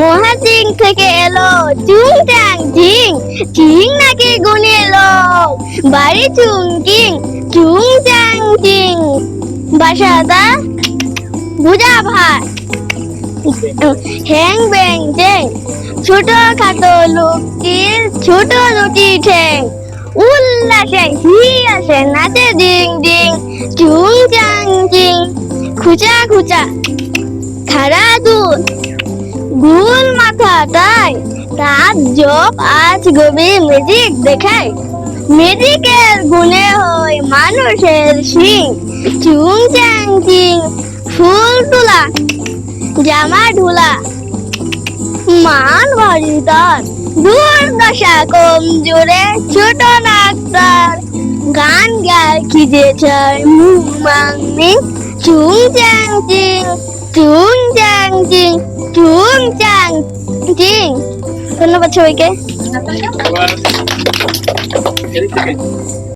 মহাজিং থেকে এলো, চুং ট্যাং ঝিং ঝিং নাকি গুনে এলো? বাড়ি চুং কিং চুং ট্যাং ঝিং বাসাদা ভুজা ভাত হ্যাং ব্যাং জ্যাং ছোট খাটো লোকটির ছোট রুটি ঠ্যাং। উল্লাসে হিয়াসে নাচে ডিং ডিং, চুং চাং চিং খুচা খুচা, খাড়া দুধ। তাই তার জব আজ গভীর ম্যাজিক দেখায় ম্যাজিকের গুণে হয় মানুষের শিং। চুং চাং চিং ফুল তোলা, জামা ঢোলা। মান ভারী তার দুর্দশা কম জোরে, ছোট ডাক্তার গান গায় খিদে চায় মুখ মাংনি চুং চাং চিং চুং চাং চিং চুং চাং চিং ধন্যবাদ সবাইকে।